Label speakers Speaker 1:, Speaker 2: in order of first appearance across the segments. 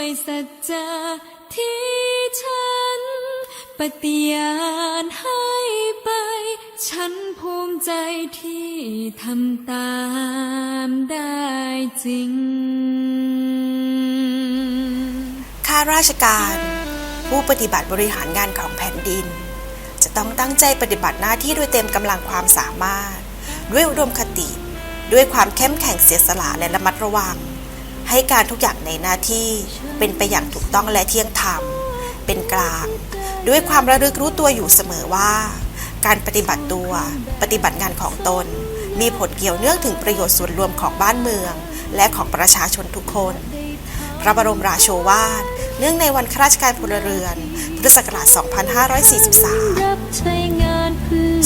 Speaker 1: ด้วยสัจจะที่ฉัน ปฏิญาณให้ไป ฉันภูมิใจที่ทำตามได้จริง
Speaker 2: ข้าราชการ ผู้ปฏิบัติบริหารงานของแผ่นดิน จะต้องตั้งใจปฏิบัติหน้าที่ด้วยเต็มกำลังความสามารถ ด้วยอุดมคติ ด้วยความเข้มแข็งเสียสละและระมัดระวัง ให้การทุกอย่างในหน้าที่เป็นไปอย่างถูกต้องและเที่ยงธรรม เป็นกลาง ด้วยความระลึกรู้ตัวอยู่เสมอว่า การปฏิบัติตัว ปฏิบัติงานของตน มีผลเกี่ยวเนื่องถึงประโยชน์ส่วนรวมของบ้านเมือง และของประชาชนทุกคน พระบรมราโชวาท เนื่องในวันข้าราชการพลเรือน พุทธศักราช 2543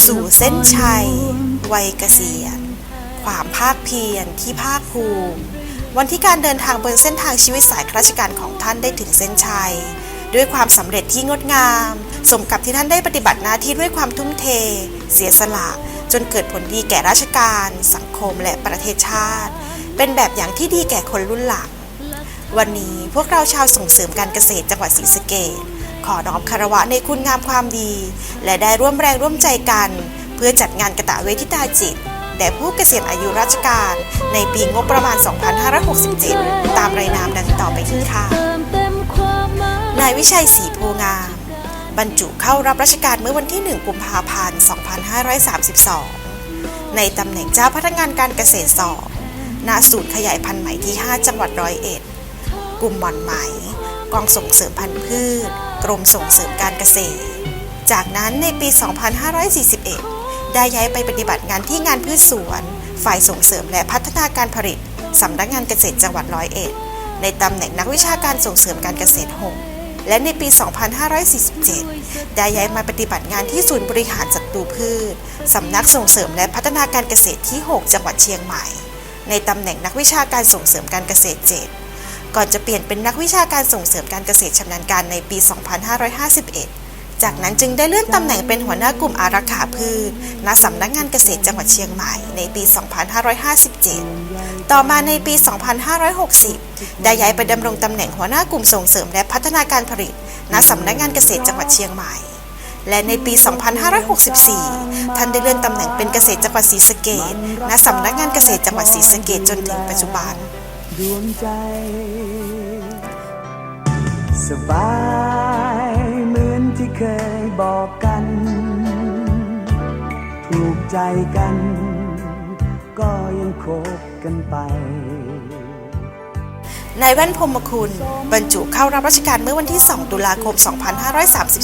Speaker 2: สู่เส้นชัย วัยเกษียณ ความภาคเพียรที่ภาคภูมิ วันที่การเดินทางบนเส้นทางชีวิตสายราชการของท่านได้ถึงเส้นชัย ด้วยความสำเร็จที่งดงาม สมกับที่ท่านได้ปฏิบัติหน้าที่ด้วยความทุ่มเท เสียสละ จนเกิดผลดีแก่ราชการ สังคมและประเทศชาติ เป็นแบบอย่างที่ดีแก่คนรุ่นหลัง วันนี้พวกเราชาวส่งเสริมการเกษตรจังหวัดศรีสะเกษขอน้อมคารวะในคุณงามความดี และได้ร่วมแรงร่วมใจกัน เพื่อจัดงานกระตะเวทิตาจิต แด่ผู้เกษียณอายุราชการ ในปีงบประมาณ 2567 ตามรายนามดังต่อไปนี้ค่ะ นายวิชัยศรีโพงาม บรรจุเข้ารับราชการเมื่อวันที่ 1 กุมภาพันธ์ 2532 ในตำแหน่งเจ้าพนักงานการเกษตรสองณศูนย์ขยายพันธุ์ไหมที่ 5 จังหวัดร้อยเอ็ด กลุ่มหม่อนไหม กองส่งเสริมพันธุ์พืช กรมส่งเสริมการเกษตร จากนั้นในปี 2541 ได้ย้ายไปปฏิบัติงานที่งานพืชสวน ฝ่ายส่งเสริมและพัฒนาการผลิตสำนักงานเกษตรจังหวัดร้อยเอ็ดในตำแหน่งนักวิชาการส่งเสริมการเกษตรหกและในปี 2547 ได้ย้ายมาปฏิบัติงานที่ศูนย์บริหารจัตรูพืชสำนักส่งเสริมและพัฒนาการเกษตรที่ 6 จังหวัดเชียงใหม่ ในตำแหน่งนักวิชาการส่งเสริมการเกษตร 7 ก่อนจะเปลี่ยนเป็นนักวิชาการส่งเสริมการเกษตรชำนาญการในปี 2551 จากนั้นจึงได้เลื่อนตำแหน่งเป็นหัวหน้ากลุ่มอารักขาพืช ณ สำนักงานเกษตรจังหวัดเชียงใหม่ในปี 2557 ต่อมาในปี 2560 ได้ย้ายไปดำรงตำแหน่งหัวหน้ากลุ่มส่งเสริมและพัฒนาการผลิต ณ สำนักงานเกษตรจังหวัดเชียงใหม่ และในปี 2564 ท่านได้เลื่อนตำแหน่งเป็นเกษตรจังหวัดศรีสะเกษณสำนักงานเกษตรจังหวัดศรีสะเกษจนถึงปัจจุบัน
Speaker 3: ดวงใจสบาย เคยบอกกัน ถูกใจกัน ก็ยังคบกันไป
Speaker 2: นายแว่นพรมคุณ บรรจุเข้ารับราชการเมื่อวันที่ 2 ตุลาคม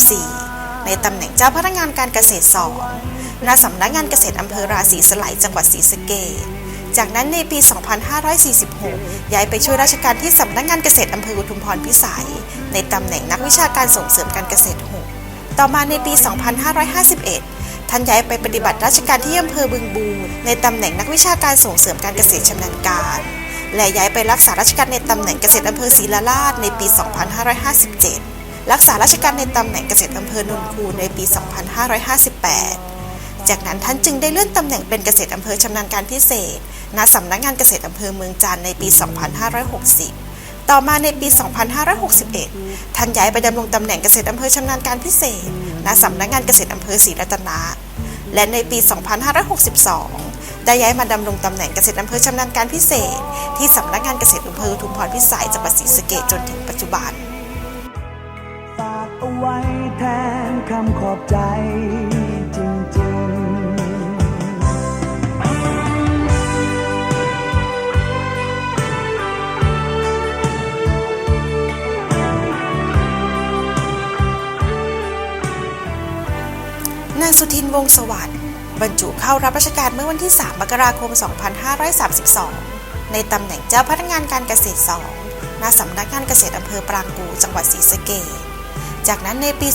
Speaker 2: 2534 ในตำแหน่งเจ้าพนักงานการเกษตร2ณสำนักงานเกษตรอำเภอราศีสไลยจังหวัดศรีสะเกษจากนั้นในปี 2546 ย้ายไปช่วยราชการที่สำนักงานเกษตรอำเภออุทุมพรพิสัย ในตำแหน่งนักวิชาการส่งเสริมการเกษตร6 ต่อมาในปี 2551 ท่านย้ายไปปฏิบัติราชการที่อำเภอบึงบูรในตำแหน่งนักวิชาการส่งเสริมการเกษตรชำนาญการ และย้ายไปรักษาราชการในตำแหน่งเกษตรอำเภอศรีลาลาดในปี 2557 รักษาราชการในตำแหน่งเกษตรอำเภอนนคูในปี 2558 จากนั้นท่านจึงได้เลื่อนตำแหน่งเป็นเกษตรอำเภอชำนาญการพิเศษณสำนักงานเกษตรอำเภอเมืองจันทร์ในปี 2560 ต่อมาในปี 2561 ท่านย้ายไปดำรงตำแหน่งเกษตรอำเภอชำนาญการพิเศษ ณ สำนักงานเกษตรอำเภอศรีรัตนะ และในปี 2562 ได้ย้ายมาดำรงตำแหน่งเกษตรอำเภอชำนาญการพิเศษ ที่สำนักงานเกษตรอำเภออุทุมพรพิสัยจังหวัดศรีสะเกษจนถึงปัจจุบัน
Speaker 3: ฝากเอาไว้แทนคำขอบใจา
Speaker 2: งสุทินวงศ์สวัสดิ์บรรจุเข้ารับราชการเมื่อวันที่ 3 มกราคม 2532 ในตำแหน่งเจ้าพนักงานการเกษตร 2 ณ สำนักงานเกษตรอำเภอปรางกู จังหวัดศรีสะเกษจากนั้นในปี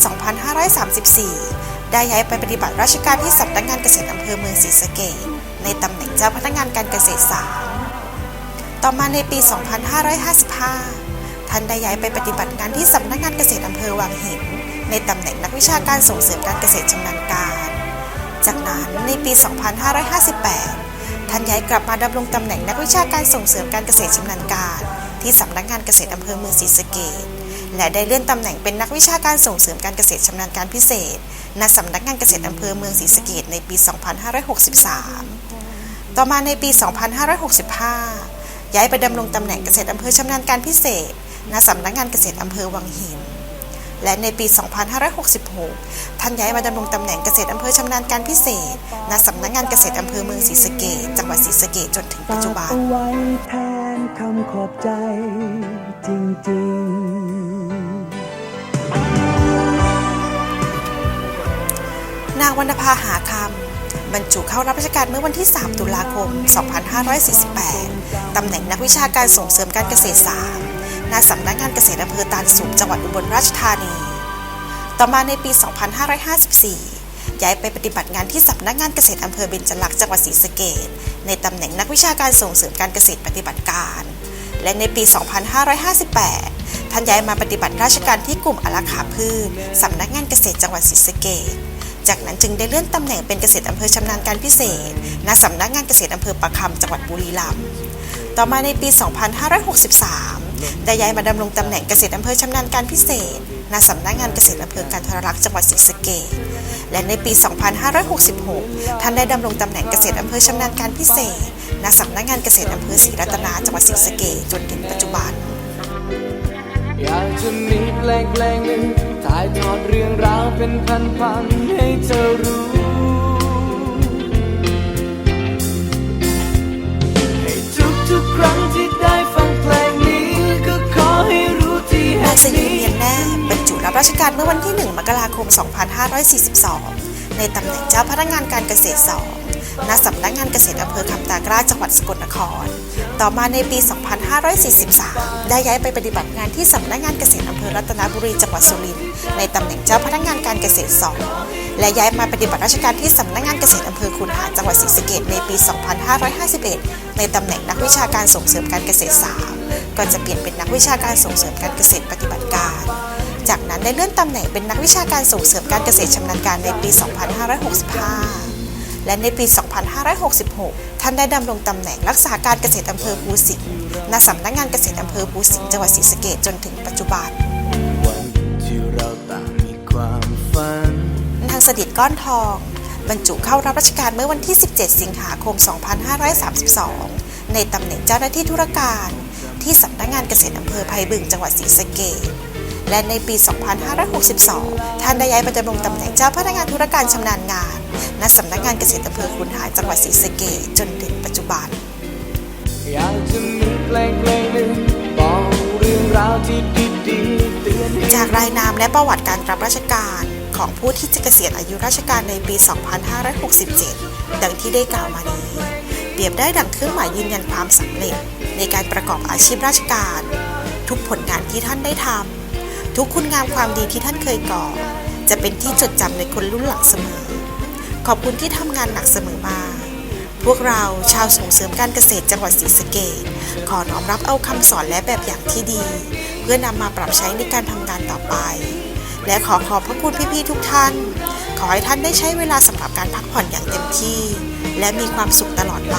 Speaker 2: 2534 ได้ย้ายไปปฏิบัติราชการที่สำนักงานเกษตรอำเภอเมืองศรีสะเกษในตำแหน่งเจ้าพนักงานการเกษตร 3 ต่อมาในปี 2555 ท่านได้ย้ายไปปฏิบัติงานที่สำนักงานเกษตรอำเภอวังหิน ในตำแหน่งนักวิชาการส่งเสริมการเกษตรชำนาญการ จากนั้นในปี 2558 ท่านย้ายกลับมาดำรงตำแหน่งนักวิชาการส่งเสริมการเกษตรชำนาญการ ที่สำนักงานเกษตรอำเภอเมืองศรีสะเกษและได้เลื่อนตำแหน่งเป็นนักวิชาการส่งเสริมการเกษตรชำนาญการพิเศษ ณ สำนักงานเกษตรอำเภอเมืองศรีสะเกษในปี 2563 ต่อมาในปี 2565 ย้ายไปดำรงตำแหน่งเกษตรอำเภอชำนาญการพิเศษ ณ สำนักงานเกษตรอำเภอวังหิน และในปี 2566 ท่านย้ายมาดำรงตำแหน่งเกษตรอำเภอชำนาญการพิเศษ ณ สำนักงานเกษตรอำเภอเมืองศรีสะเกษจังหวัดศรีสะเกษจนถึงปัจจุบัน
Speaker 3: ไว้แทนคำขอบใจจริงๆ
Speaker 2: นางวรรณภาหาคำบรรจุเข้ารับราชการเมื่อวันที่ 3 ตุลาคม 2548 ตำแหน่งนักวิชาการส่งเสริมการเกษตร3 ณสำนักงานเกษตรอำเภอตาลสุขจังหวัดอุบลราชธานี ต่อมาในปี 2554 ย้ายไปปฏิบัติงานที่สำนักงานเกษตรอำเภอเบญจลักษณ์จังหวัดศรีสะเกษในตำแหน่งนักวิชาการส่งเสริมการเกษตรปฏิบัติการ และในปี 2558 ท่านย้ายมาปฏิบัติราชการที่กลุ่มอารักขาพืชสำนักงานเกษตรจังหวัดศรีสะเกษจากนั้นจึงได้เลื่อนตำแหน่งเป็นเกษตรอำเภอชำนาญการพิเศษ ณ สำนักงานเกษตรอำเภอประคำจังหวัดบุรีรัมย์ ต่อมาในปี 2563 ได้ย้ายมาดำรงตำแหน่งเกษตรอำเภอชำนาญการพิเศษณสำนักงานเกษตรอำเภอกันทรลักษ์จังหวัดศรีสะเกษและในปี 2566 ท่านได้ดำรงตำแหน่งเกษตรอำเภอชำนาญการพิเศษณสำนักงานเกษตรอำเภอศรีรัตนาจังหวัดศรีสะเกษจนถึงปัจจุบัน
Speaker 4: อยากจะมีเพลงเพลงหนึ่งถ่ายทอดเรื่องราวเป็นพันๆ
Speaker 2: ชการเมื่อวันที่ 1 มกราคม 2542 ในตำแหน่งเจ้าพนักงานการเกษตร2ณสำนักงานเกษตรอำเภอคำตากล้าจังหวัดสกลนคร ต่อมาในปี 2543 ได้ย้ายไปปฏิบัติงานที่สำนักงานเกษตรอำเภอรัตนบุรีจังหวัดสุรินทร์ในตำแหน่งเจ้าพนักงานการเกษตร2และย้ายมาปฏิบัติราชการที่สำนักงานเกษตรอำเภอคุนหารจังหวัดศรีสะเกษในปี 2551 ในตำแหน่งนักวิชาการส่งเสริมการเกษตร3ก็จะเปลี่ยนเป็นนักวิชาการส่งเสริมการเกษตรปฏิบัติการ จากนั้นได้เลื่อนตำแหน่งเป็นนักวิชาการส่งเสริมการเกษตรชำนาญการในปี 2565 และในปี 2566 ท่านได้ดำรงตำแหน่งรักษาการเกษตรอำเภอภูสิงห์ณสำนักงานเกษตรอำเภอภูสิงห์จังหวัดศรีสะเกษจนถึงปัจจุบัน
Speaker 4: วันที่เราต่างมีความฝัน
Speaker 2: นางสดิตก้อนทอง บรรจุเข้ารับราชการเมื่อวันที่ 17 สิงหาคม 2532 ในตำแหน่งเจ้าหน้าที่ธุรการ ที่สำนักงานเกษตรอำเภอไผ่บึงจังหวัดศรีสะเกษ และในปี 2562 ท่านได้ย้ายมาดำรงตำแหน่งเจ้าพนักงานธุรการชำนาญงาน ณ สำนักงานเกษตรอำเภอคุนหารจังหวัดศรีสะเกษจนถึงปัจจุบัน
Speaker 4: อยากจะมีเพลงเพลงหนึ่งบอกเรื่องราวที่ดีๆเตือนให้
Speaker 2: จากรายนามและประวัติการรับราชการของผู้ที่จะเกษียณอายุราชการในปี 2567 ดังที่ได้กล่าวมานี้ เปรียบได้ดังเครื่องหมายยืนยันความสำเร็จในการประกอบอาชีพราชการ ทุกผลงานที่ท่านได้ทำ ทุกคุณงามความดีที่ท่านเคยก่อ จะเป็นที่จดจำในคนรุ่นหลังเสมอ ขอบคุณที่ทำงานหนักเสมอมา พวกเราชาวส่งเสริมการเกษตรจังหวัดศรีสะเกษขอน้อมรับเอาคำสอนและแบบอย่างที่ดี เพื่อนำมาปรับใช้ในการทำงานต่อไป และขอขอบพระคุณพี่ๆทุกท่าน ขอให้ท่านได้ใช้เวลาสำหรับการพักผ่อนอย่างเต็มที่ และมีความสุขตลอดไป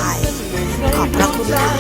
Speaker 2: ขอบพระคุณค่ะ